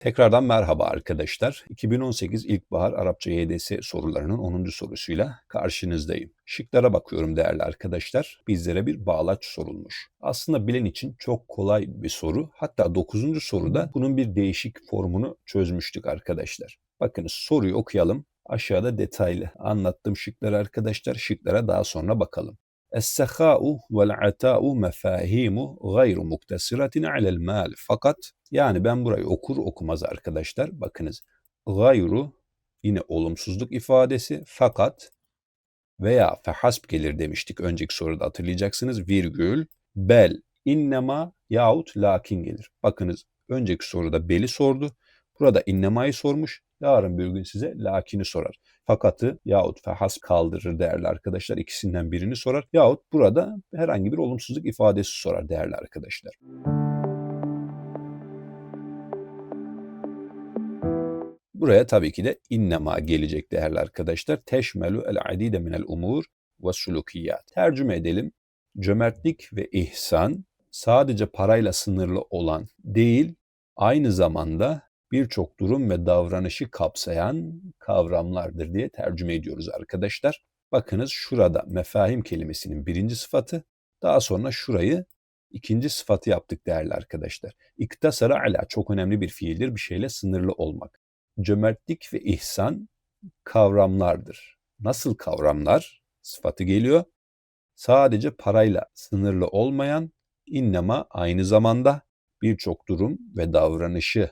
Tekrardan merhaba arkadaşlar. 2018 İlkbahar Arapça YDS sorularının 10. sorusuyla karşınızdayım. Şıklara bakıyorum değerli arkadaşlar. Bizlere bir bağlaç sorulmuş. Aslında bilen için çok kolay bir soru. Hatta 9. soruda bunun bir değişik formunu çözmüştük arkadaşlar. Bakınız soruyu okuyalım. Aşağıda detaylı anlattım şıkları arkadaşlar. Şıklara daha sonra bakalım. Es-sehâ'u vel-atâ'u mefâhimu gayru muktesiratin alel mal. Fakat yani ben burayı okur okumaz arkadaşlar bakınız. Gayru yine olumsuzluk ifadesi fakat veya fehasb gelir demiştik önceki soruda hatırlayacaksınız virgül bel innema yahut lakin gelir. Bakınız önceki soruda beli sordu. Burada innemayı sormuş. Yarın bir gün size lakini sorar. Fakatı yahut fehas kaldırır değerli arkadaşlar. İkisinden birini sorar. Yahut burada herhangi bir olumsuzluk ifadesi sorar değerli arkadaşlar. Buraya tabii ki de innema gelecek değerli arkadaşlar. Teşmelu el adide minel umur ve sulukiyat. Tercüme edelim. Cömertlik ve ihsan sadece parayla sınırlı olan değil, aynı zamanda birçok durum ve davranışı kapsayan kavramlardır diye tercüme ediyoruz arkadaşlar. Bakınız şurada mefahim kelimesinin birinci sıfatı, daha sonra şurayı ikinci sıfatı yaptık değerli arkadaşlar. İktasara ala çok önemli bir fiildir, bir şeyle sınırlı olmak. Cömertlik ve ihsan kavramlardır. Nasıl kavramlar? Sıfatı geliyor. Sadece parayla sınırlı olmayan, innema aynı zamanda birçok durum ve davranışı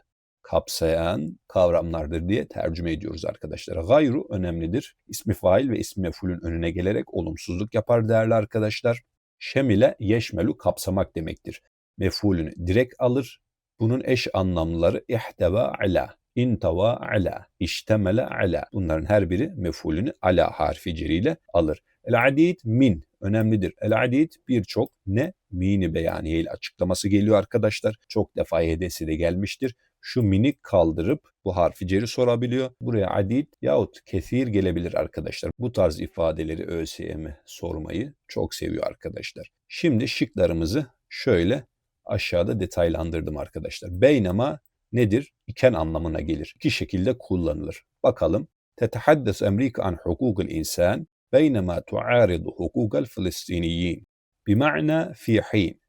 kapsayan kavramlardır diye tercüme ediyoruz arkadaşlar. Gayru önemlidir. İsmi fail ve ismi mefulün önüne gelerek olumsuzluk yapar değerli arkadaşlar. Şemile yeşmelu kapsamak demektir. Mefulünü direkt alır. Bunun eş anlamlıları ihteva ala, intava ala, iştemele ala. Bunların her biri mefulünü ala harfi ceriyle alır. El adid min önemlidir. El adid birçok ne mini beyaniye ile açıklaması geliyor arkadaşlar. Çok defa hedesi de gelmiştir şu minik kaldırıp bu harfi ceri sorabiliyor. Buraya adid yahut kesir gelebilir arkadaşlar. Bu tarz ifadeleri ÖSYM sormayı çok seviyor arkadaşlar. Şimdi şıklarımızı şöyle aşağıda detaylandırdım arkadaşlar. Beynema nedir? İken anlamına gelir. İki şekilde kullanılır. Bakalım. Tetehaddes Amerika an hukukul insan beynema tuaridu hukukal filistiniyin. Bima'na fi hin.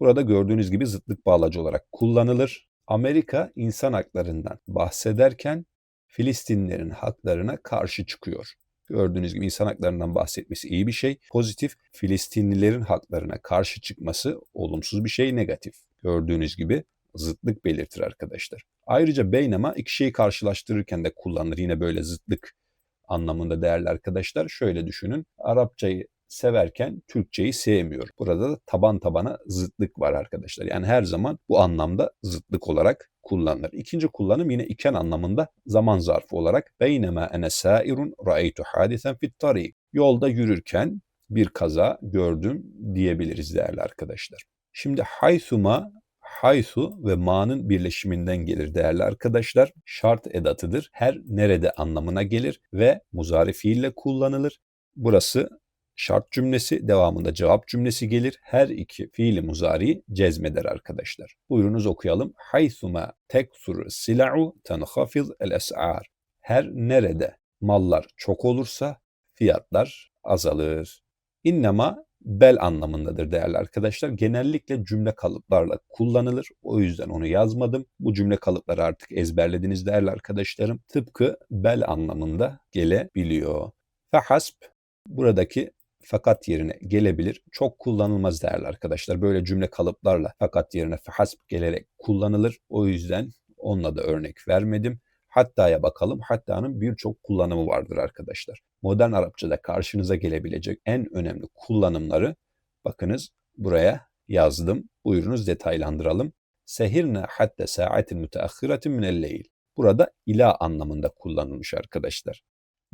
Burada gördüğünüz gibi zıtlık bağlacı olarak kullanılır. Amerika insan haklarından bahsederken Filistinlerin haklarına karşı çıkıyor. Gördüğünüz gibi insan haklarından bahsetmesi iyi bir şey. Pozitif, Filistinlilerin haklarına karşı çıkması olumsuz bir şey, negatif. Gördüğünüz gibi zıtlık belirtir arkadaşlar. Ayrıca beynama iki şeyi karşılaştırırken de kullanılır. Yine böyle zıtlık anlamında değerli arkadaşlar. Şöyle düşünün. Arapçayı severken Türkçeyi sevmiyor. Burada da taban tabana zıtlık var arkadaşlar. Yani her zaman bu anlamda zıtlık olarak kullanılır. İkinci kullanım yine iken anlamında zaman zarfı olarak beynema ene sairun ra'eytu hadisen fit tarik. Yolda yürürken bir kaza gördüm diyebiliriz değerli arkadaşlar. Şimdi haythuma haythu ve ma'nın birleşiminden gelir değerli arkadaşlar. Şart edatıdır. Her nerede anlamına gelir ve muzari fiille kullanılır. Burası şart cümlesi devamında cevap cümlesi gelir. Her iki fiili muzari cezmeder arkadaşlar. Buyurunuz okuyalım. Haythuma tekthur sila'u tenhafiz el es'ar. Her nerede mallar çok olursa fiyatlar azalır. İnnema bel anlamındadır değerli arkadaşlar. Genellikle cümle kalıplarla kullanılır. O yüzden onu yazmadım. Bu cümle kalıpları artık ezberlediniz değerli arkadaşlarım. Tıpkı bel anlamında gelebiliyor. Fehasb buradaki fakat yerine gelebilir. Çok kullanılmaz değerli arkadaşlar. Böyle cümle kalıplarla fakat yerine fehasb gelerek kullanılır. O yüzden onunla da örnek vermedim. Hatta'ya bakalım. Hatta'nın birçok kullanımı vardır arkadaşlar. Modern Arapçada karşınıza gelebilecek en önemli kullanımları bakınız buraya yazdım. Buyurunuz detaylandıralım. Sehirne hatta saatin müteahhiratin minel leyl. Burada ila anlamında kullanılmış arkadaşlar.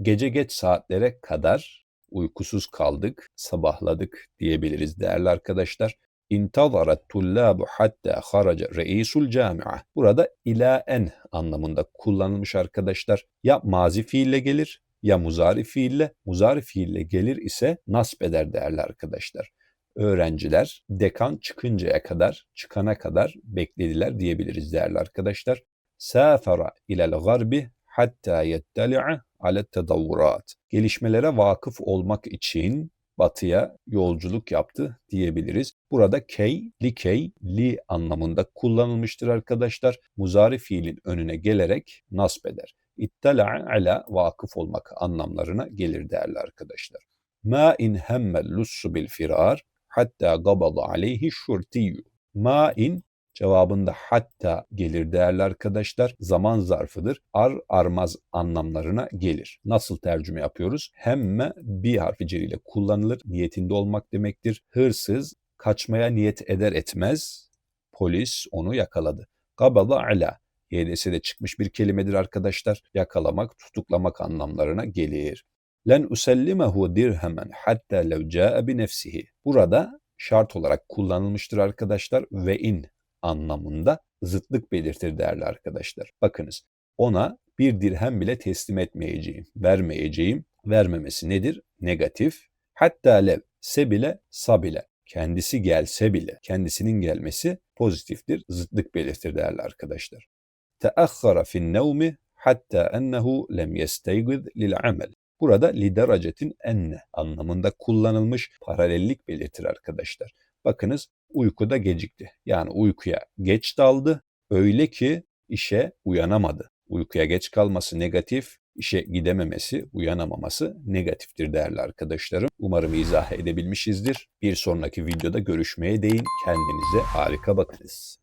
Gece geç saatlere kadar uykusuz kaldık, sabahladık diyebiliriz değerli arkadaşlar. İntazarat tullabu hatta haraca reisul cami'a. Burada ila en anlamında kullanılmış arkadaşlar. Ya mazi fiille gelir ya muzari fiille. Muzari fiille gelir ise nasp eder değerli arkadaşlar. Öğrenciler dekan çıkıncaya kadar, çıkana kadar beklediler diyebiliriz değerli arkadaşlar. safara ilel garbi hatta yetteli'a ale tedavvurat. Gelişmelere vakıf olmak için batıya yolculuk yaptı diyebiliriz. Burada key, likey, li anlamında kullanılmıştır arkadaşlar. Muzari fiilin önüne gelerek nasb eder. İttala'a ala vakıf olmak anlamlarına gelir değerli arkadaşlar. Ma in hemmel lussu bil firar hatta gabada aleyhi şurtiyyu. Ma in cevabında hatta gelir değerli arkadaşlar. Zaman zarfıdır. Ar armaz anlamlarına gelir. Nasıl tercüme yapıyoruz? Hemme bir harfi ceriyle kullanılır. Niyetinde olmak demektir. Hırsız kaçmaya niyet eder etmez polis onu yakaladı. Gabada ala YDS'de çıkmış bir kelimedir arkadaşlar. Yakalamak, tutuklamak anlamlarına gelir. Len usellimehu dirhemen hatta lev ca'e bi nefsihi. Burada şart olarak kullanılmıştır arkadaşlar ve in anlamında zıtlık belirtir değerli arkadaşlar. Bakınız ona bir dirhem bile teslim etmeyeceğim, vermeyeceğim. Vermemesi nedir? Negatif. Hatta lev, se bile, sa. Kendisi gelse bile, kendisinin gelmesi pozitiftir, zıtlık belirtir değerli arkadaşlar. Teakhara fin nevmi hatta ennehu lem yesteygiz lil amel. Burada li derecetin enne anlamında kullanılmış paralellik belirtir arkadaşlar. Bakınız uykuda gecikti. Yani uykuya geç daldı öyle ki işe uyanamadı. Uykuya geç kalması negatif, işe gidememesi, uyanamaması negatiftir değerli arkadaşlarım. Umarım izah edebilmişizdir. Bir sonraki videoda görüşmeye değin. Kendinize harika bakınız.